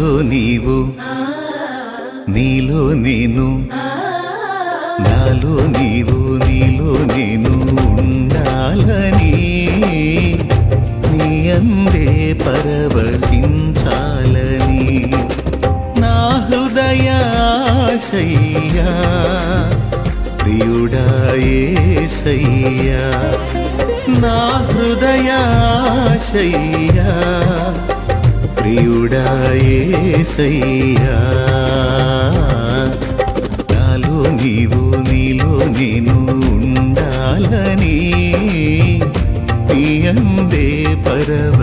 నాలో నీవు నీలో నేను నాలో నీవు నీలో నేను ఉండాలని నీ అందే పరవశించాలని నా హృదయాశయ్యా ప్రియుడాయేసయ్యా నా హృదయాశయ్యా ప్రియుడాయేసయ్యా నాలో నీవు నీలో నేను ఉండాలని నీ అందే పరవశించాలని